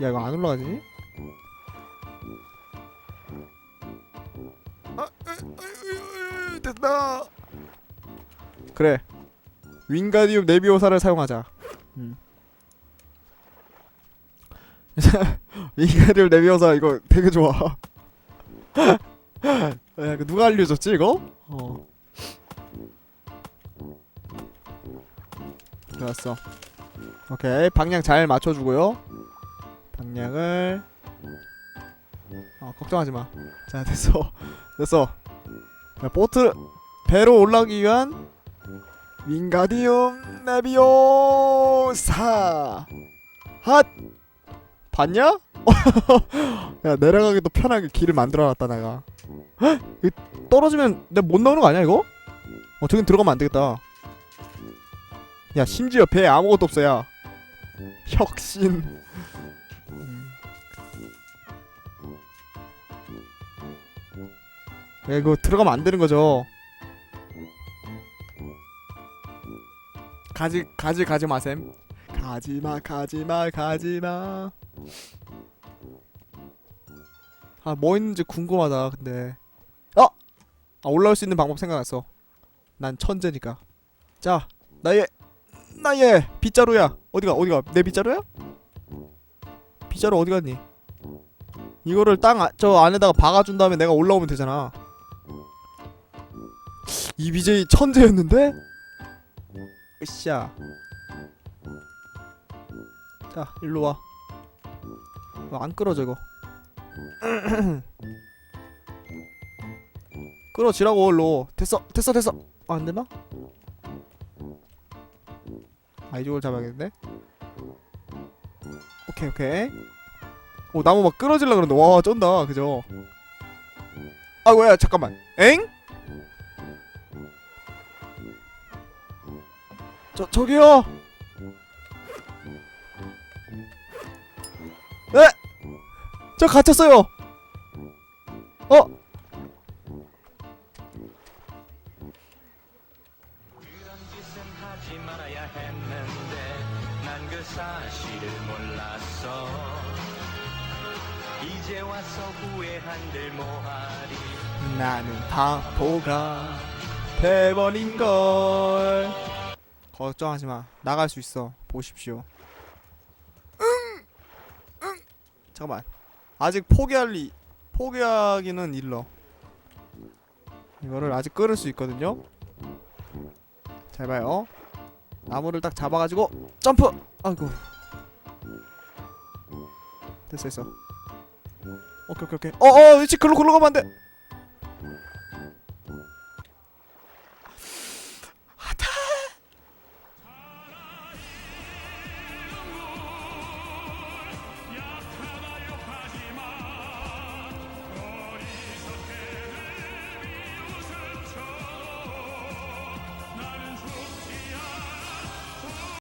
야 이거 안 올라가지? 아, 으, 으, 으, 됐다. 그래. 윙가디움 네비오사를 사용하자. 음. 윙가디움 네비오사 이거 되게 좋아. 야, 이거 누가 알려줬지 이거? 어. 좋았어. 오케이 방향 잘 맞춰주고요. 방향을 어 걱정하지 마. 자 됐어 됐어. 자, 보트 배로 올라가기 위한 윙가디움 네비오사 핫 봤냐? 야 내려가기도 편하게 길을 만들어놨다 내가. 헉? 이거 떨어지면 내가 못 나오는 거 아니야 이거? 어 저긴 들어가면 안 되겠다. 야 심지어 배에 아무것도 없어 야. 혁신. 음. 야, 이거 들어가면 안 되는 거죠. 가지 가지 가지 마셈. 가지마 가지마 가지마. 아 뭐 있는지 궁금하다 근데. 어! 아 올라올 수 있는 방법 생각났어. 난 천재니까. 자 나의 나의 빗자루야. 어디가 어디가 내 빗자루야? 빗자루 어디 갔니? 이거를 땅 저 안에다가 박아준 다음에 내가 올라오면 되잖아. 이 BJ 천재였는데? 으쌰. 자, 일로 와. 이거 안 끌어져 이거. 끌어지라고 일로. 됐어, 됐어, 됐어. 아, 안 되나? 아 이쪽을 잡아야겠는데? 오케이 오케이 오 나무 막 끌어질라 그러는데 와 쩐다 그죠? 아이고야 잠깐만 엥? 저 저기요 에? 저 갇혔어요 어? 그런 짓은 하지 말아야 했는데 난 그 사실을 몰랐어. 이제 와서 후회한들 뭐하리? 나는 바보가 돼버린걸. 걱정하지마. 나갈 수 있어. 보십시오. 응! 응! 잠깐만. 아직 포기할 리 포기하기는 일러. 이거를 아직 끌을 수 있거든요. 잘 봐요 나무를 딱 잡아가지고 점프! 아이고. 됐어 됐어. 오케이 오케이 오케이. 어어 위치 글로 글로 가면 안돼